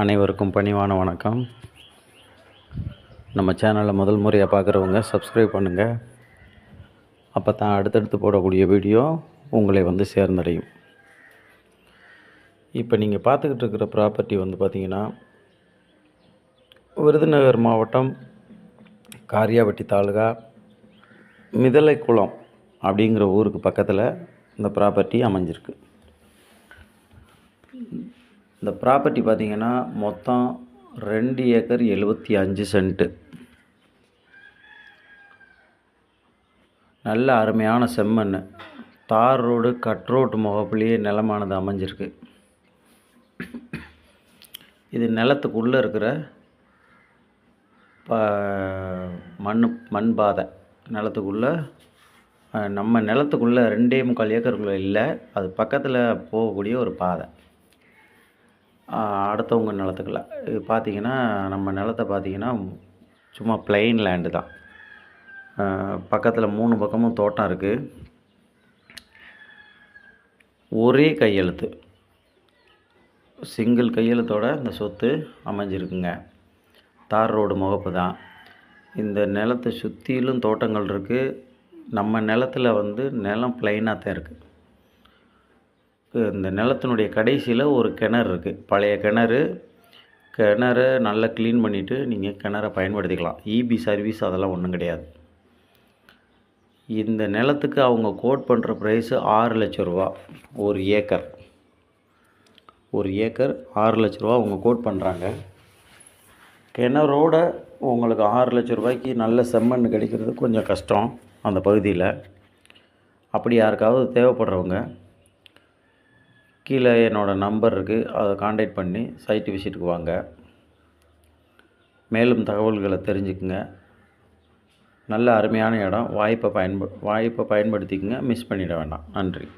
அனைவருக்கும் பணிவான வணக்கம். நம்ம சேனலை முதல் முறையாக பார்க்குறவங்க சப்ஸ்கிரைப் பண்ணுங்கள் அப்போ தான் அடுத்தடுத்து போடக்கூடிய வீடியோ உங்களை வந்து சேர்ந்தடையும். இப்போ நீங்கள் பார்த்துக்கிட்டு இருக்கிற ப்ராப்பர்ட்டி வந்து பார்த்திங்கன்னா விருதுநகர் மாவட்டம் காரியாபட்டி தாலுகா மிதலைக்குளம் அப்படிங்கிற ஊருக்கு பக்கத்தில் இந்த ப்ராப்பர்ட்டி அமைஞ்சிருக்கு. இந்த ப்ராப்பர்ட்டி பார்த்திங்கன்னா மொத்தம் ரெண்டு ஏக்கர் எழுபத்தி அஞ்சு சென்ட்டு நல்ல அருமையான செம்மண். தார் ரோடு கட் ரோட்டு முகப்புலேயே நிலமானது அமைஞ்சிருக்கு. இது நிலத்துக்குள்ளே இருக்கிற ப மண் மண் பாதை. நிலத்துக்குள்ளே நம்ம நிலத்துக்குள்ளே ரெண்டே முக்கால் ஏக்கருக்குள்ளே இல்லை. அது பக்கத்தில் போகக்கூடிய ஒரு பாதை. அடுத்தவங்க நிலத்துக்குள்ள. இது பார்த்திங்கன்னா நம்ம நிலத்தை பார்த்தீங்கன்னா சும்மா பிளெயின் லேண்டு தான். பக்கத்தில் மூணு பக்கமும் தோட்டம் இருக்குது ஒரே கையெழுத்து. சிங்கிள் கையெழுத்தோட இந்த சொத்து அமைஞ்சிருக்குங்க. தார் ரோடு முகப்பு தான். இந்த நிலத்தை சுற்றிலும் தோட்டங்கள் இருக்குது நம்ம நிலத்தில் வந்து நிலம் பிளைனாக தான் இருக்குது இந்த நிலத்தினுடைய கடைசியில் ஒரு கிணறு இருக்குது பழைய கிணறு. கிணறு நல்லா க்ளீன் பண்ணிவிட்டு நீங்கள் கிணறை பயன்படுத்திக்கலாம். இபி சர்வீஸ் அதெல்லாம் ஒன்றும் கிடையாது. இந்த நிலத்துக்கு அவங்க கோட் பண்ணுற ப்ரைஸு ஆறு லட்ச ரூபா. ஒரு ஏக்கர். ஒரு ஏக்கர் ஆறு லட்ச ரூபா அவங்க கோட் பண்ணுறாங்க கிணறோட உங்களுக்கு ஆறு லட்ச ரூபாய்க்கு நல்ல செம்மண் கிடைக்கிறது கொஞ்சம் கஷ்டம் அந்த பகுதியில். அப்படி யாருக்காவது தேவைப்படுறவங்க கீழே என்னோடய நம்பர் இருக்குது அதை காண்டாக்ட் பண்ணி சைட்டு விசிட்டுக்கு வாங்க. மேலும் தகவல்களை தெரிஞ்சுக்குங்க. நல்ல அருமையான இடம். வாய்ப்பை பயன்ப வாய்ப்பை பயன்படுத்திக்கங்க. மிஸ் பண்ணிட வேண்டாம். நன்றி.